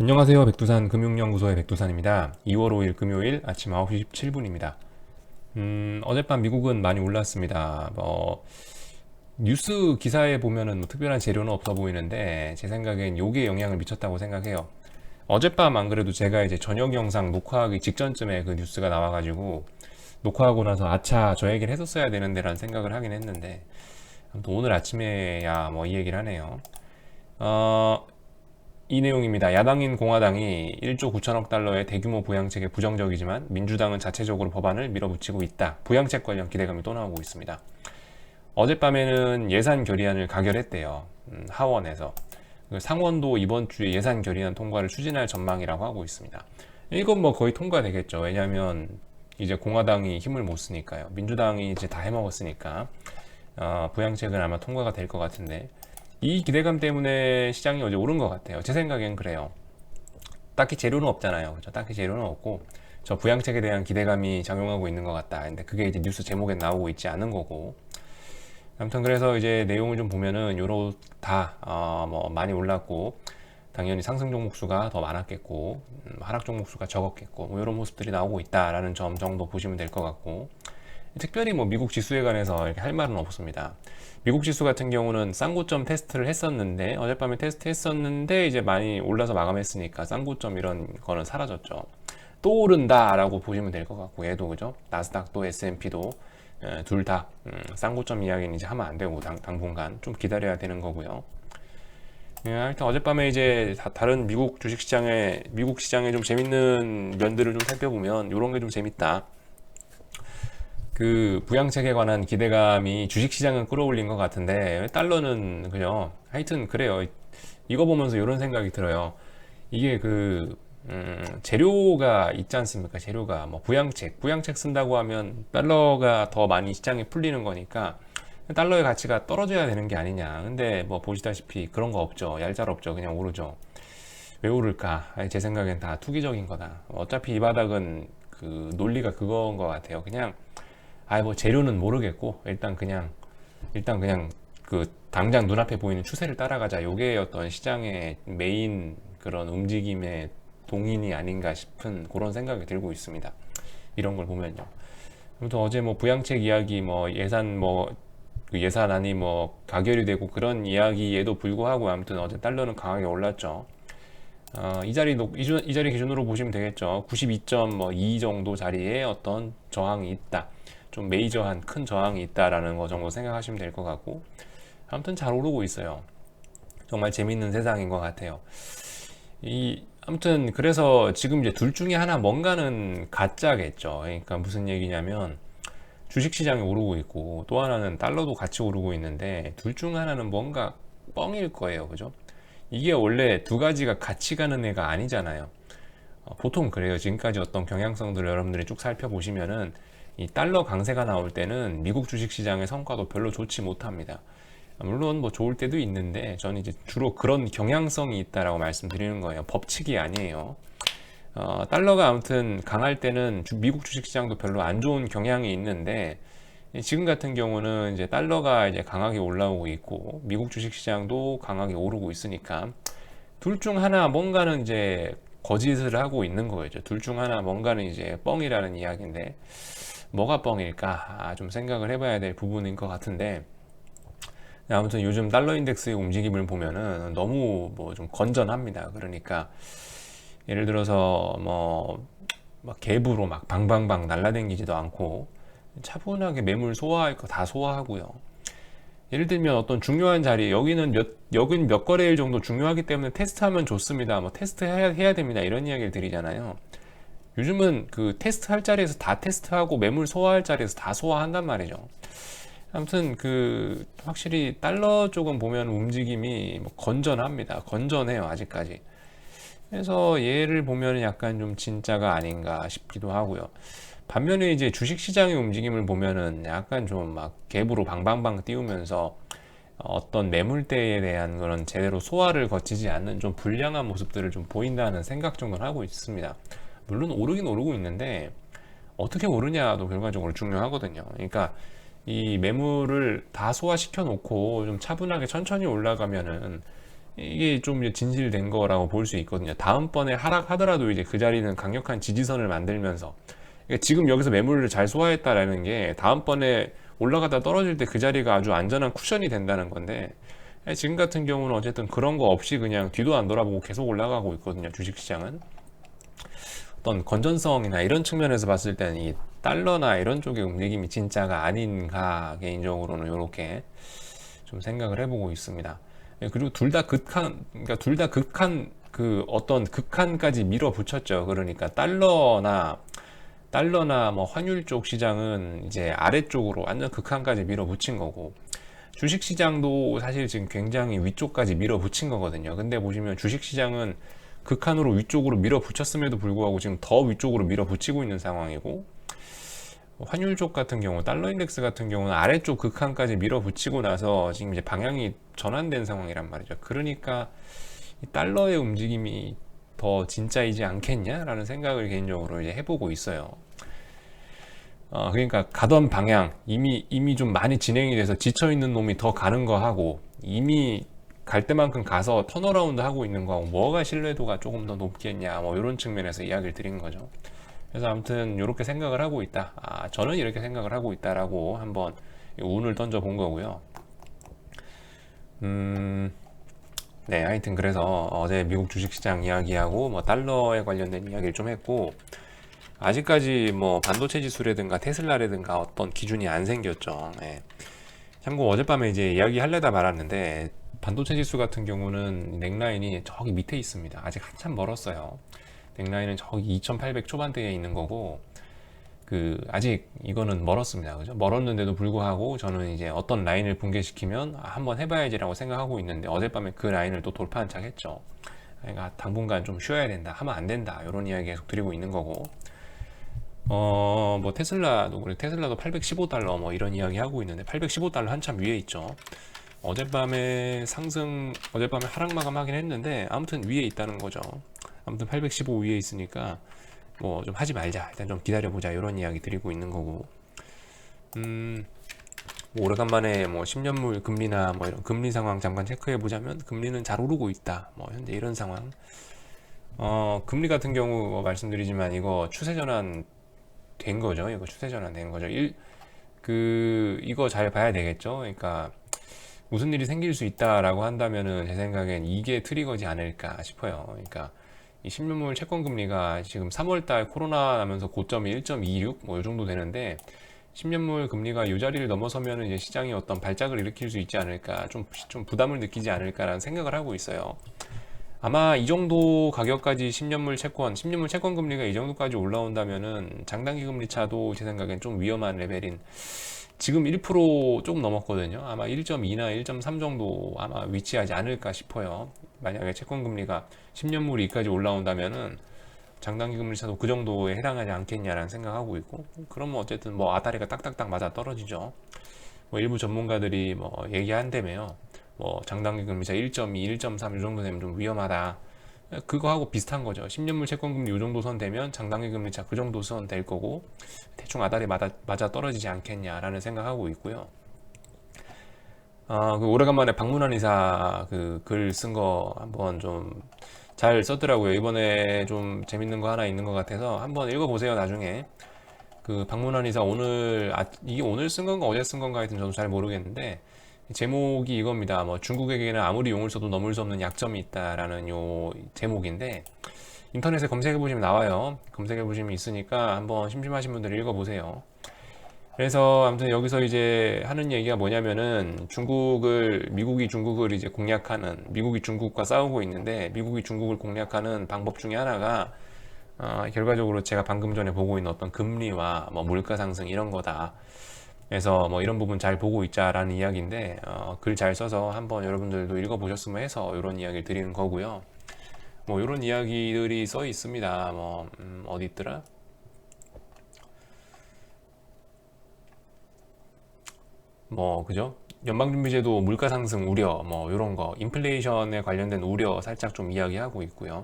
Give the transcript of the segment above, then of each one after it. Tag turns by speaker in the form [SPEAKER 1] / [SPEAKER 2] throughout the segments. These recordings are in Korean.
[SPEAKER 1] 안녕하세요. 백두산 금융연구소의 백두산입니다. 2월 5일 금요일 아침 9시 17분입니다. 음, 어젯밤 미국은 많이 올랐습니다. 뭐, 뉴스 기사에 보면은 뭐 특별한 재료는 없어 보이는데, 제 생각엔 요게 영향을 미쳤다고 생각해요. 어젯밤 안 그래도 제가 이제 저녁 영상 녹화하기 직전쯤에 그 뉴스가 나와가지고, 녹화하고 나서 아차, 저 얘기를 했었어야 되는데라는 생각을 하긴 했는데, 아무튼 오늘 아침에야 뭐 이 얘기를 하네요. 어, 이 내용입니다. 야당인 공화당이 1조 9천억 달러의 대규모 부양책에 부정적이지만 민주당은 자체적으로 법안을 밀어붙이고 있다. 부양책 관련 기대감이 또 나오고 있습니다. 어젯밤에는 예산 결의안을 가결했대요. 음, 하원에서. 그 상원도 이번 주에 예산 결의안 통과를 추진할 전망이라고 하고 있습니다. 이건 뭐 거의 통과되겠죠. 왜냐하면 이제 공화당이 힘을 못 쓰니까요. 민주당이 이제 다 해먹었으니까 어, 부양책은 아마 통과가 될 것 같은데 이 기대감 때문에 시장이 어제 오른 것 같아요. 제 생각엔 그래요. 딱히 재료는 없잖아요. 그죠? 딱히 재료는 없고 저 부양책에 대한 기대감이 작용하고 있는 것 같다. 근데 그게 이제 뉴스 제목에 나오고 있지 않은 거고. 아무튼 그래서 이제 내용을 좀 보면은 요로 다뭐 어 많이 올랐고 당연히 상승 종목 수가 더 많았겠고 음, 하락 종목 수가 적었겠고 뭐 이런 모습들이 나오고 있다라는 점 정도 보시면 될 것 같고 특별히 뭐 미국 지수에 관해서 이렇게 할 말은 없습니다. 미국 지수 같은 경우는 쌍고점 테스트를 했었는데 어젯밤에 테스트 했었는데 이제 많이 올라서 마감했으니까 쌍고점 이런 거는 사라졌죠. 또 오른다라고 보시면 될 것 같고 얘도 그죠? 나스닥도 S&P도 둘다 음, 쌍고점 이야기는 이제 하면 안 되고 당, 당분간 좀 기다려야 되는 거고요. 예, 하여튼 어젯밤에 이제 다, 른 미국 주식시장에 미국 시장에 좀 재밌는 면들을 좀 살펴보면 이런 게 좀 재밌다. 그 부양책에 관한 기대감이 주식시장은 끌어올린 것 같은데 달러는 그죠 하여튼 그래요. 이거 보면서 이런 생각이 들어요. 이게 그 음, 재료가 있지 않습니까? 재료가. 뭐 부양책. 부양책 쓴다고 하면 달러가 더 많이 시장에 풀리는 거니까 달러의 가치가 떨어져야 되는 게 아니냐. 근데 뭐 보시다시피 그런 거 없죠. 얄짤없죠. 그냥 오르죠. 왜 오를까? 제 생각엔 다 투기적인 거다. 어차피 이 바닥은 그 논리가 그거인 것 같아요. 그냥 아뭐 재료는 모르겠고 일단 그냥 일단 그냥 그 당장 눈앞에 보이는 추세를 따라가자 요게 어떤 시장의 메인 그런 움직임의 동인이 아닌가 싶은 그런 생각이 들고 있습니다. 이런 걸 보면요. 아무튼 어제 뭐 부양책 이야기 뭐 예산 뭐그 예산안이 뭐 가결이 되고 그런 이야기에도 불구하고 아무튼 어제 달러는 강하게 올랐죠. 어, 이 자리 이, 이 자리 기준으로 보시면 되겠죠. 92.2 정도 자리에 어떤 저항이 있다. 좀 메이저한 큰 저항이 있다라는 거 정도 생각하시면 될 것 같고 아무튼 잘 오르고 있어요. 정말 재밌는 세상인 것 같아요. 이 아무튼 그래서 지금 이제 둘 중에 하나 뭔가는 가짜겠죠. 그러니까 무슨 얘기냐면 주식 시장이 오르고 있고 또 하나는 달러도 같이 오르고 있는데 둘 중 하나는 뭔가 뻥일 거예요. 그죠? 이게 원래 두 가지가 같이 가는 애가 아니잖아요. 어, 보통 그래요. 지금까지 어떤 경향성들을 여러분들이 쭉 살펴보시면은 이 달러 강세가 나올 때는 미국 주식 시장의 성과도 별로 좋지 못합니다. 물론 뭐 좋을 때도 있는데 저는 이제 주로 그런 경향성이 있다라고 말씀드리는 거예요. 법칙이 아니에요. 어, 달러가 아무튼 강할 때는 주, 미국 주식 시장도 별로 안 좋은 경향이 있는데 지금 같은 경우는 이제 달러가 이제 강하게 올라오고 있고 미국 주식 시장도 강하게 오르고 있으니까 둘 중 하나 뭔가는 이제 거짓을 하고 있는 거죠. 둘 중 하나 뭔가는 이제 뻥이라는 이야기인데 뭐가 뻥일까 아, 좀 생각을 해봐야 될 부분인 것 같은데 아무튼 요즘 달러 인덱스의 움직임을 보면은 너무 뭐 좀 건전합니다. 그러니까 예를 들어서 뭐, 막 갭으로 막 방방방 날라댕기지도 않고 차분하게 매물 소화할 거 다 소화하고요. 예를 들면 어떤 중요한 자리 여기는 몇 여긴 몇 거래일 정도 중요하기 때문에 테스트하면 좋습니다. 뭐 테스트 해야, 해야 됩니다. 이런 이야기를 드리잖아요. 요즘은 그 테스트 할 자리에서 다 테스트하고 매물 소화할 자리에서 다 소화한단 말이죠. 아무튼 그 확실히 달러 쪽은 보면 움직임이 뭐 건전합니다. 건전해요 아직까지. 그래서 얘를 보면 약간 좀 진짜가 아닌가 싶기도 하고요. 반면에 이제 주식 시장의 움직임을 보면은 약간 좀 막 갭으로 방방방 띄우면서 어떤 매물대에 대한 그런 제대로 소화를 거치지 않는 좀 불량한 모습들을 좀 보인다는 생각 정도는 하고 있습니다. 물론 오르긴 오르고 있는데 어떻게 오르냐도 결과적으로 중요하거든요. 그러니까 이 매물을 다 소화시켜 놓고 좀 차분하게 천천히 올라가면은 이게 좀 진실된 거라고 볼 수 있거든요. 다음번에 하락하더라도 이제 그 자리는 강력한 지지선을 만들면서 그러니까 지금 여기서 매물을 잘 소화했다라는 게 다음번에 올라가다 떨어질 때 그 자리가 아주 안전한 쿠션이 된다는 건데 지금 같은 경우는 어쨌든 그런 거 없이 그냥 뒤도 안 돌아보고 계속 올라가고 있거든요. 주식시장은. 어떤 건전성이나 이런 측면에서 봤을 때는 이 달러나 이런 쪽의 움직임이 진짜가 아닌가 개인적으로는 이렇게 좀 생각을 해보고 있습니다. 예, 그리고 둘 다 극한, 그러니까 둘 다 극한 그 어떤 극한까지 밀어붙였죠. 그러니까 달러나 달러나 뭐 환율 쪽 시장은 이제 아래쪽으로 완전 극한까지 밀어붙인 거고 주식 시장도 사실 지금 굉장히 위쪽까지 밀어붙인 거거든요. 근데 보시면 주식 시장은 극한으로 위쪽으로 밀어붙였음에도 불구하고 지금 더 위쪽으로 밀어붙이고 있는 상황이고 환율 쪽 같은 경우 달러 인덱스 같은 경우는 아래쪽 극한까지 밀어붙이고 나서 지금 이제 방향이 전환된 상황이란 말이죠. 그러니까 이 달러의 움직임이 더 진짜이지 않겠냐라는 생각을 개인적으로 이제 해보고 있어요. 어, 그러니까 가던 방향 이미 이미 좀 많이 진행이 돼서 지쳐 있는 놈이 더 가는 거 하고 이미 갈 때만큼 가서 턴어라운드 하고 있는 거하고 뭐가 신뢰도가 조금 더 높겠냐 뭐 이런 측면에서 이야기를 드린 거죠. 그래서 아무튼 이렇게 생각을 하고 있다. 아, 저는 이렇게 생각을 하고 있다라고 한번 운을 던져 본 거고요. 음, 네, 하여튼 그래서 어제 미국 주식시장 이야기하고 뭐 달러에 관련된 이야기를 좀 했고 아직까지 뭐 반도체 지수라든가 테슬라라든가 어떤 기준이 안 생겼죠. 네. 참고 어젯밤에 이제 이야기 할래다 말았는데 반도체 지수 같은 경우는 넥라인이 저기 밑에 있습니다. 아직 한참 멀었어요. 넥라인은 저기 2800 초반대에 있는 거고 그 아직 이거는 멀었습니다. 그죠? 멀었는데도 불구하고 저는 이제 어떤 라인을 붕괴시키면 아, 한번 해봐야지라고 생각하고 있는데 어젯밤에 그 라인을 또 돌파한 척 했죠. 그러니까 당분간 좀 쉬어야 된다, 하면 안 된다 이런 이야기 계속 드리고 있는 거고 어 뭐 테슬라도 그래 테슬라도 815달러 뭐 이런 이야기 하고 있는데 815달러 한참 위에 있죠. 어젯밤에 상승 어젯밤에 하락 마감하긴 했는데 아무튼 위에 있다는 거죠. 아무튼 815 위에 있으니까 뭐 좀 하지 말자. 일단 좀 기다려 보자. 이런 이야기 드리고 있는 거고. 음. 뭐 오래간만에 뭐 10년물 금리나 뭐 이런 금리 상황 잠깐 체크해 보자면 금리는 잘 오르고 있다. 뭐 현재 이런 상황. 어, 금리 같은 경우 뭐 말씀드리지만 이거 추세 전환 된 거죠. 이거 추세 전환 된 거죠. 일, 그 이거 잘 봐야 되겠죠. 그러니까 무슨 일이 생길 수 있다라고 한다면은 제 생각엔 이게 트리거지 않을까 싶어요. 그러니까 이 10년물 채권 금리가 지금 3월달 코로나 나면서 고점이 1.26 뭐 이 정도 되는데 10년물 금리가 이 자리를 넘어서면은 이제 시장이 어떤 발작을 일으킬 수 있지 않을까 좀, 좀 부담을 느끼지 않을까라는 생각을 하고 있어요. 아마 이 정도 가격까지 10년물 채권, 10년물 채권 금리가 이 정도까지 올라온다면은 장단기 금리 차도 제 생각엔 좀 위험한 레벨인 지금 1% 조금 넘었거든요. 아마 1.2나 1.3 정도 아마 위치하지 않을까 싶어요. 만약에 채권 금리가 10년물이 이까지 올라온다면은 장단기 금리 차도 그 정도에 해당하지 않겠냐라는 생각하고 있고 그러면 어쨌든 뭐 아다리가 딱딱딱 맞아 떨어지죠. 뭐 일부 전문가들이 뭐 얘기한다며요. 뭐 장단기 금리 차 1.2, 1.3 이 정도 되면 좀 위험하다. 그거하고 비슷한 거죠. 10년물 채권금리 이 정도 선 되면 장단기 금리 차 그 정도 선 될 거고 대충 아다리 맞아, 맞아 떨어지지 않겠냐라는 생각하고 있고요. 아, 그 오래간만에 박문환 이사 그 글 쓴 거 한번 좀 잘 썼더라고요. 이번에 좀 재밌는 거 하나 있는 것 같아서 한번 읽어보세요. 나중에 그 박문환 이사 오늘 아, 이게 오늘 쓴 건가 어제 쓴 건가 하여튼 저도 잘 모르겠는데 제목이 이겁니다. 뭐 중국에게는 아무리 용을 써도 넘을 수 없는 약점이 있다라는 요 제목인데 인터넷에 검색해 보시면 나와요. 검색해 보시면 있으니까 한번 심심하신 분들 읽어 보세요. 그래서 아무튼 여기서 이제 하는 얘기가 뭐냐면은 중국을 미국이 중국을 이제 공략하는 미국이 중국과 싸우고 있는데 미국이 중국을 공략하는 방법 중에 하나가 어, 결과적으로 제가 방금 전에 보고 있는 어떤 금리와 뭐 물가 상승 이런 거다. 그래서 뭐 이런 부분 잘 보고 있자라는 이야기인데 어, 글 잘 써서 한번 여러분들도 읽어보셨으면 해서 이런 이야기를 드리는 거고요. 뭐 이런 이야기들이 써 있습니다. 뭐 음, 어디 있더라? 뭐 그죠? 연방준비제도 물가 상승 우려 뭐 이런 거 인플레이션에 관련된 우려 살짝 좀 이야기하고 있고요.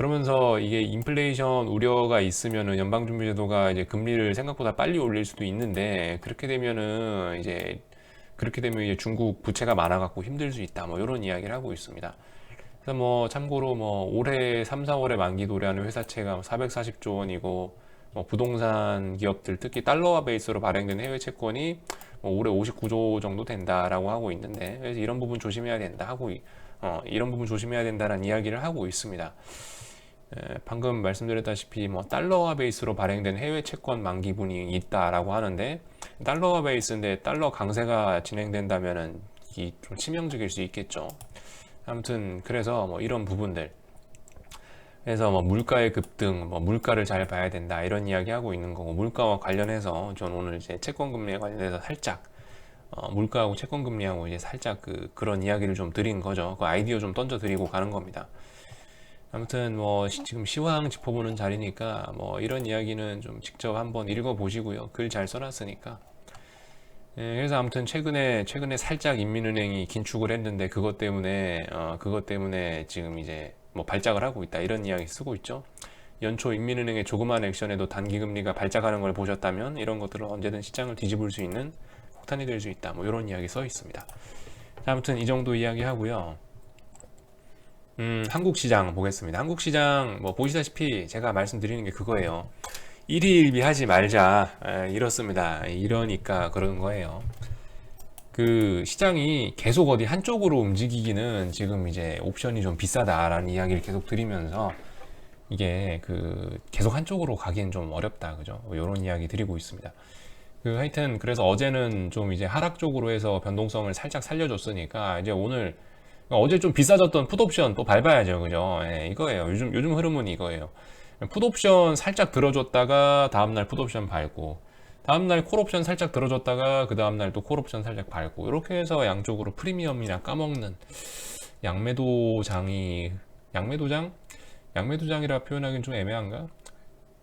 [SPEAKER 1] 그러면서 이게 인플레이션 우려가 있으면은 연방준비제도가 이제 금리를 생각보다 빨리 올릴 수도 있는데 그렇게 되면은 이제 그렇게 되면 이제 중국 부채가 많아갖고 힘들 수 있다. 뭐 이런 이야기를 하고 있습니다. 그래서 뭐 참고로 뭐 올해 3, 4월에 만기 도래하는 회사채가 440조 원이고 뭐 부동산 기업들 특히 달러화 베이스로 발행된 해외 채권이 뭐 올해 59조 정도 된다라고 하고 있는데 그래서 이런 부분 조심해야 된다 하고 이- 어, 이런 부분 조심해야 된다는 이야기를 하고 있습니다. 에, 방금 말씀드렸다시피 뭐 달러화 베이스로 발행된 해외 채권 만기분이 있다라고 하는데 달러화 베이스인데 달러 강세가 진행된다면은 이 좀 치명적일 수 있겠죠. 아무튼 그래서 뭐 이런 부분들 그래서 뭐 물가의 급등, 뭐 물가를 잘 봐야 된다 이런 이야기 하고 있는 거고 물가와 관련해서 전 오늘 이제 채권 금리에 관련해서 살짝 어, 물가하고 채권 금리하고 이제 살짝 그 그런 이야기를 좀 드린 거죠. 그 아이디어 좀 던져 드리고 가는 겁니다. 아무튼 뭐 시- 지금 시황 짚어보는 자리니까 뭐 이런 이야기는 좀 직접 한번 읽어 보시고요. 글 잘 써놨으니까. 예, 그래서 아무튼 최근에 최근에 살짝 인민은행이 긴축을 했는데 그것 때문에 어, 그것 때문에 지금 이제 뭐 발작을 하고 있다 이런 이야기 쓰고 있죠. 연초 인민은행의 조그만 액션에도 단기 금리가 발작하는 걸 보셨다면 이런 것들은 언제든 시장을 뒤집을 수 있는 폭탄이 될 수 있다. 뭐 이런 이야기 써 있습니다. 자, 아무튼 이 정도 이야기 하고요. 음, 한국 시장 보겠습니다. 한국 시장 뭐 보시다시피 제가 말씀드리는 게 그거예요. 일희일비하지 말자 에, 이렇습니다. 이러니까 그런 거예요. 그 시장이 계속 어디 한쪽으로 움직이기는 지금 이제 옵션이 좀 비싸다라는 이야기를 계속 드리면서 이게 그 계속 한쪽으로 가기엔 좀 어렵다 그죠? 이런 이야기 드리고 있습니다. 그 하여튼 그래서 어제는 좀 이제 하락 쪽으로 해서 변동성을 살짝 살려줬으니까 이제 오늘 어제 좀 비싸졌던 풋옵션 또 밟아야죠 그죠? 예, 이거예요. 요즘 요즘 흐름은 이거예요. 풋옵션 살짝 들어줬다가 다음날 풋옵션 밟고 다음날 콜옵션 살짝 들어줬다가 그 다음날 또 콜옵션 살짝 밟고 이렇게 해서 양쪽으로 프리미엄이나 까먹는 양매도장이 양매도장? 양매도장이라 표현하기는 좀 애매한가?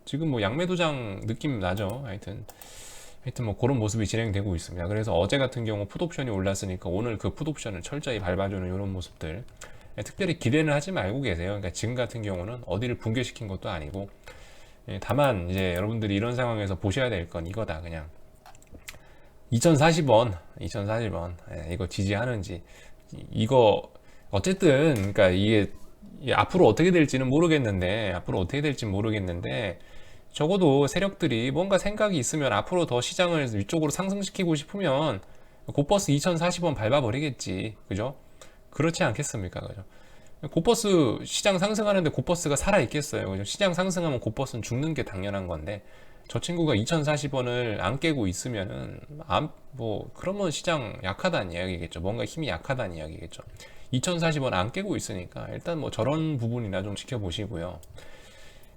[SPEAKER 1] 지금 뭐 양매도장 느낌 나죠 하여튼 하여튼 뭐 그런 모습이 진행되고 있습니다. 그래서 어제 같은 경우 풋옵션이 올랐으니까 오늘 그 풋옵션을 철저히 밟아주는 이런 모습들. 예, 특별히 기대는 하지 말고 계세요. 그러니까 지금 같은 경우는 어디를 붕괴시킨 것도 아니고. 예, 다만 이제 여러분들이 이런 상황에서 보셔야 될 건 이거다 그냥. 2040원 2040원 예, 이거 지지하는지. 이- 이거 어쨌든 그러니까 이게 이 앞으로 어떻게 될지는 모르겠는데 앞으로 어떻게 될지 모르겠는데 적어도 세력들이 뭔가 생각이 있으면 앞으로 더 시장을 위쪽으로 상승시키고 싶으면 고버스 2040원 밟아버리겠지 그죠 그렇지 않겠습니까 그죠 고버스 시장 상승하는데 고버스가 살아 있겠어요. 그죠? 시장 상승하면 고버스는 죽는 게 당연한 건데 저 친구가 2,040원을 안 깨고 있으면은 안, 뭐 그러면 시장 약하다는 이야기겠죠. 뭔가 힘이 약하다는 이야기겠죠. 2,040원 안 깨고 있으니까 일단 뭐 저런 부분이나 좀 지켜보시고요.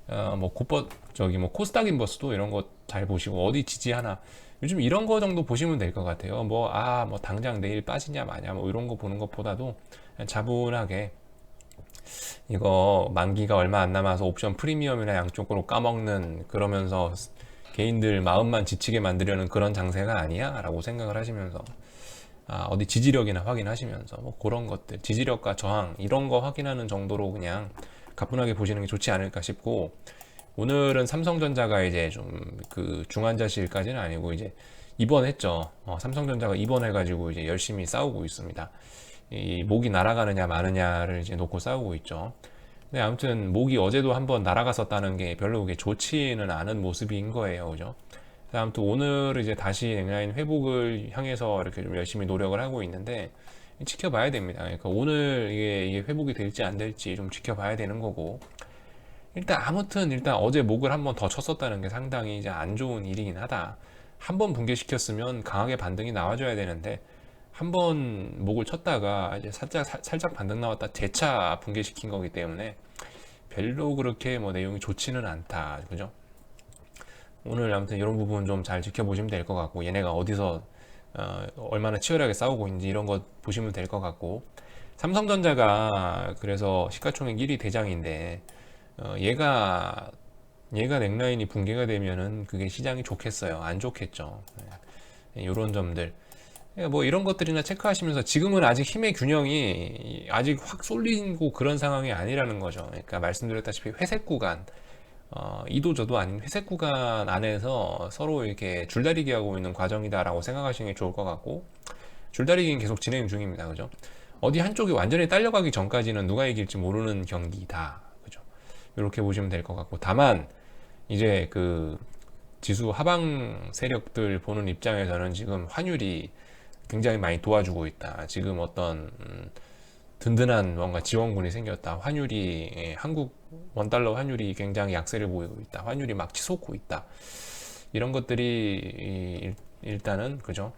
[SPEAKER 1] 어, 뭐 고버 저기 뭐 코스닥 인버스도 이런 거 잘 보시고 어디 지지하나 요즘 이런 거 정도 보시면 될 것 같아요. 뭐아뭐 당장 내일 빠지냐 마냐 뭐 이런 거 보는 것보다도 그냥 차분하게 이거 만기가 얼마 안 남아서 옵션 프리미엄이나 양쪽으로 까먹는 그러면서 개인들 마음만 지치게 만들려는 그런 장세가 아니야 라고 생각을 하시면서 아, 어디 지지력이나 확인하시면서 뭐 그런 것들 지지력과 저항 이런 거 확인하는 정도로 그냥 가뿐하게 보시는 게 좋지 않을까 싶고 오늘은 삼성전자가 이제 좀 그 중환자실까지는 아니고 이제 입원했죠 어, 삼성전자가 입원해가지고 이제 열심히 싸우고 있습니다 이 목이 날아가느냐 마느냐를 이제 놓고 싸우고 있죠. 근데 아무튼 목이 어제도 한번 날아갔었다는 게 별로 그게 좋지는 않은 모습인 거예요, 그죠? 아무튼 오늘 이제 다시 넥라인 회복을 향해서 이렇게 좀 열심히 노력을 하고 있는데 지켜봐야 됩니다. 그러니까 오늘 이게, 이게 회복이 될지 안 될지 좀 지켜봐야 되는 거고 일단 아무튼 일단 어제 목을 한 번 더 쳤었다는 게 상당히 이제 안 좋은 일이긴 하다. 한 번 붕괴시켰으면 강하게 반등이 나와줘야 되는데 한 번 목을 쳤다가 이제 살짝 살- 살짝 반등 나왔다 재차 붕괴시킨 거기 때문에 별로 그렇게 뭐 내용이 좋지는 않다 그죠 오늘 아무튼 이런 부분 좀 잘 지켜보시면 될 것 같고 얘네가 어디서 어, 얼마나 치열하게 싸우고 있는지 이런 거 보시면 될 것 같고. 삼성전자가 그래서 시가총액 1위 대장인데 어, 얘가 얘가 넥라인이 붕괴가 되면은 그게 시장이 좋겠어요. 안 좋겠죠. 네. 이런 점들. 예, 뭐 이런 것들이나 체크하시면서 지금은 아직 힘의 균형이 아직 확 쏠리고 그런 상황이 아니라는 거죠. 그러니까 말씀드렸다시피 회색 구간, 어, 이도저도 아닌 회색 구간 안에서 서로 이렇게 줄다리기 하고 있는 과정이다라고 생각하시는 게 좋을 것 같고, 줄다리기는 계속 진행 중입니다. 그죠? 어디 한쪽이 완전히 딸려가기 전까지는 누가 이길지 모르는 경기다. 그죠? 이렇게 보시면 될 것 같고 다만 이제 그 지수 하방 세력들 보는 입장에서는 지금 환율이 굉장히 많이 도와주고 있다. 지금 어떤 음, 든든한 뭔가 지원군이 생겼다. 환율이 예, 한국 원달러 환율이 굉장히 약세를 보이고 있다. 환율이 막 치솟고 있다. 이런 것들이 일단은 그죠?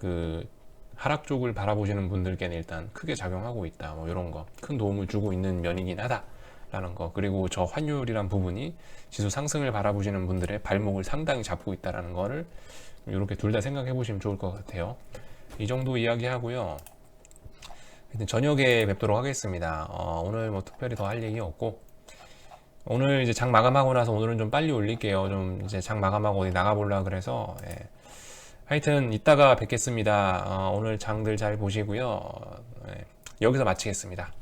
[SPEAKER 1] 그 하락 쪽을 바라보시는 분들께는 일단 크게 작용하고 있다. 뭐 이런 거 큰 도움을 주고 있는 면이긴 하다 라는 거. 그리고 저 환율이란 부분이 지수 상승을 바라보시는 분들의 발목을 상당히 잡고 있다라는 거를 이렇게 둘 다 생각해 보시면 좋을 것 같아요. 이 정도 이야기하고요. 저녁에 뵙도록 하겠습니다. 어, 오늘 뭐 특별히 더 할 얘기 없고 오늘 이제 장 마감하고 나서 오늘은 좀 빨리 올릴게요. 좀 이제 장 마감하고 어디 나가보려 그래서 예. 하여튼 이따가 뵙겠습니다. 어, 오늘 장들 잘 보시고요. 예. 여기서 마치겠습니다.